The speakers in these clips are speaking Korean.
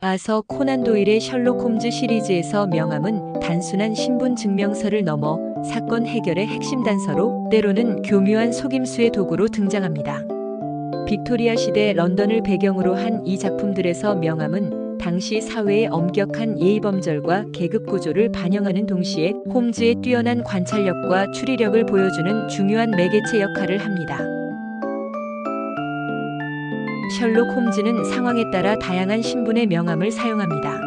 아서 코난 도일의 셜록 홈즈 시리즈에서 명함은 단순한 신분 증명서를 넘어 사건 해결의 핵심 단서로 때로는 교묘한 속임수의 도구로 등장합니다. 빅토리아 시대 런던을 배경으로 한 이 작품들에서 명함은 당시 사회의 엄격한 예의범절과 계급 구조를 반영하는 동시에 홈즈의 뛰어난 관찰력과 추리력을 보여주는 중요한 매개체 역할을 합니다. 셜록 홈즈는 상황에 따라 다양한 신분의 명함을 사용합니다.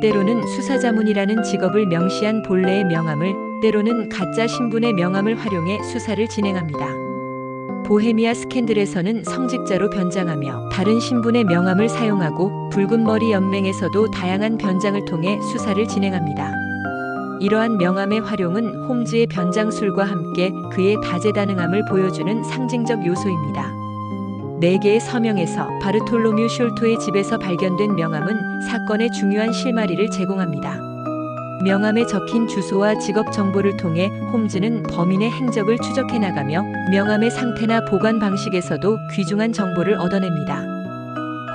때로는 수사자문이라는 직업을 명시한 본래의 명함을, 때로는 가짜 신분의 명함을 활용해 수사를 진행합니다. 보헤미아 스캔들에서는 성직자로 변장하며 다른 신분의 명함을 사용하고 붉은 머리 연맹에서도 다양한 변장을 통해 수사를 진행합니다. 이러한 명함의 활용은 홈즈의 변장술과 함께 그의 다재다능함을 보여주는 상징적 요소입니다. 네 개의 서명에서 바르톨로뮤 숄토의 집에서 발견된 명함은 사건의 중요한 실마리를 제공합니다. 명함에 적힌 주소와 직업 정보를 통해 홈즈는 범인의 행적을 추적해 나가며 명함의 상태나 보관 방식에서도 귀중한 정보를 얻어냅니다.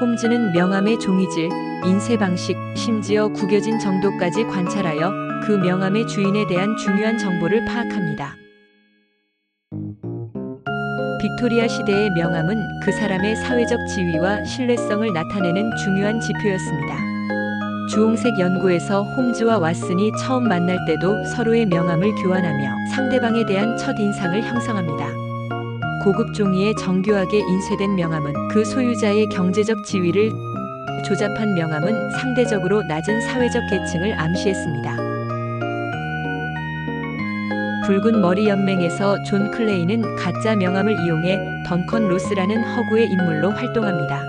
홈즈는 명함의 종이질, 인쇄 방식, 심지어 구겨진 정도까지 관찰하여 그 명함의 주인에 대한 중요한 정보를 파악합니다. 빅토리아 시대의 명함은 그 사람의 사회적 지위와 신뢰성을 나타내는 중요한 지표였습니다. 주홍색 연구에서 홈즈와 왓슨이 처음 만날 때도 서로의 명함을 교환하며 상대방에 대한 첫 인상을 형성합니다. 고급 종이에 정교하게 인쇄된 명함은 그 소유자의 경제적 지위를 조잡한 명함은 상대적으로 낮은 사회적 계층을 암시했습니다. 붉은 머리 연맹에서 존 클레이는 가짜 명함을 이용해 던컨 로스라는 허구의 인물로 활동합니다.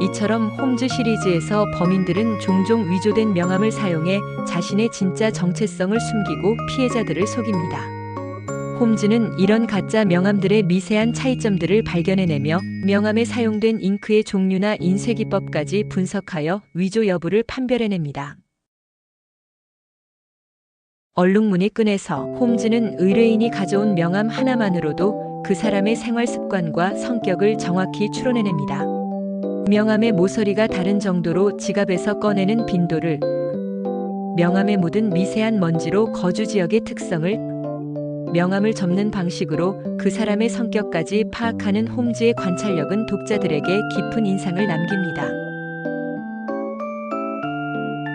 이처럼 홈즈 시리즈에서 범인들은 종종 위조된 명함을 사용해 자신의 진짜 정체성을 숨기고 피해자들을 속입니다. 홈즈는 이런 가짜 명함들의 미세한 차이점들을 발견해내며 명함에 사용된 잉크의 종류나 인쇄 기법까지 분석하여 위조 여부를 판별해냅니다. 얼룩무늬 끈에서 홈즈는 의뢰인이 가져온 명함 하나만으로도 그 사람의 생활 습관과 성격을 정확히 추론해냅니다. 명함의 모서리가 다른 정도로 지갑에서 꺼내는 빈도를, 명함에 묻은 미세한 먼지로 거주 지역의 특성을, 명함을 접는 방식으로 그 사람의 성격까지 파악하는 홈즈의 관찰력은 독자들에게 깊은 인상을 남깁니다.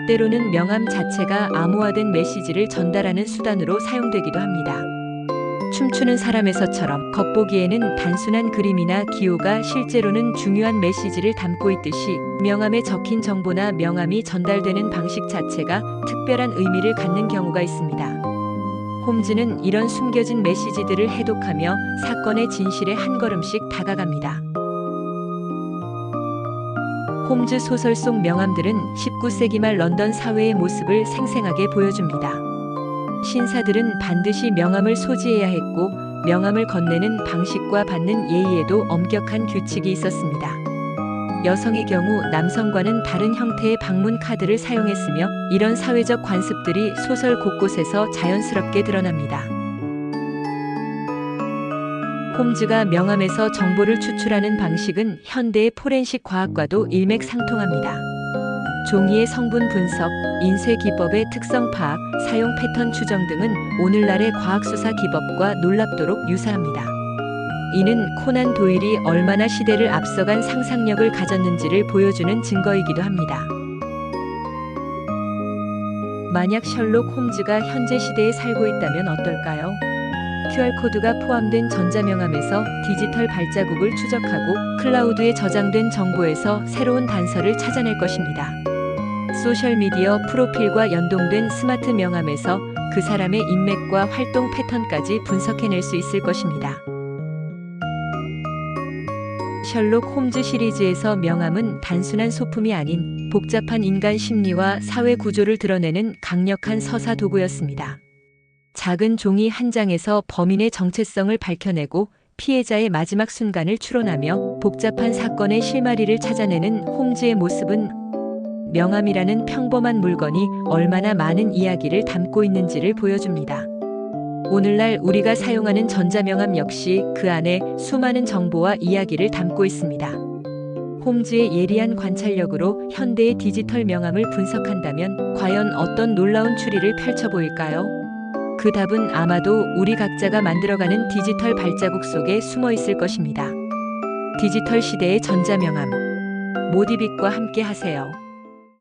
때로는 명함 자체가 암호화된 메시지를 전달하는 수단으로 사용되기도 합니다. 춤추는 사람에서처럼 겉보기에는 단순한 그림이나 기호가 실제로는 중요한 메시지를 담고 있듯이 명함에 적힌 정보나 명함이 전달되는 방식 자체가 특별한 의미를 갖는 경우가 있습니다. 홈즈는 이런 숨겨진 메시지들을 해독하며 사건의 진실에 한 걸음씩 다가갑니다. 홈즈 소설 속 명함들은 19세기 말 런던 사회의 모습을 생생하게 보여줍니다. 신사들은 반드시 명함을 소지해야 했고 명함을 건네는 방식과 받는 예의에도 엄격한 규칙이 있었습니다. 여성의 경우 남성과는 다른 형태의 방문 카드를 사용했으며 이런 사회적 관습들이 소설 곳곳에서 자연스럽게 드러납니다. 홈즈가 명함에서 정보를 추출하는 방식은 현대의 포렌식 과학과도 일맥상통합니다. 종이의 성분 분석, 인쇄 기법의 특성 파악, 사용 패턴 추정 등은 오늘날의 과학수사 기법과 놀랍도록 유사합니다. 이는 코난 도일이 얼마나 시대를 앞서간 상상력을 가졌는지를 보여주는 증거이기도 합니다. 만약 셜록 홈즈가 현재 시대에 살고 있다면 어떨까요? QR코드가 포함된 전자명함에서 디지털 발자국을 추적하고 클라우드에 저장된 정보에서 새로운 단서를 찾아낼 것입니다. 소셜미디어 프로필과 연동된 스마트 명함에서 그 사람의 인맥과 활동 패턴까지 분석해낼 수 있을 것입니다. 셜록 홈즈 시리즈에서 명함은 단순한 소품이 아닌 복잡한 인간 심리와 사회 구조를 드러내는 강력한 서사 도구였습니다. 작은 종이 한 장에서 범인의 정체성을 밝혀내고 피해자의 마지막 순간을 추론하며 복잡한 사건의 실마리를 찾아내는 홈즈의 모습은 명함이라는 평범한 물건이 얼마나 많은 이야기를 담고 있는지를 보여줍니다. 오늘날 우리가 사용하는 전자명함 역시 그 안에 수많은 정보와 이야기를 담고 있습니다. 홈즈의 예리한 관찰력으로 현대의 디지털 명함을 분석한다면 과연 어떤 놀라운 추리를 펼쳐 보일까요? 그 답은 아마도 우리 각자가 만들어가는 디지털 발자국 속에 숨어 있을 것입니다. 디지털 시대의 전자명함. 모디빅과 함께 하세요.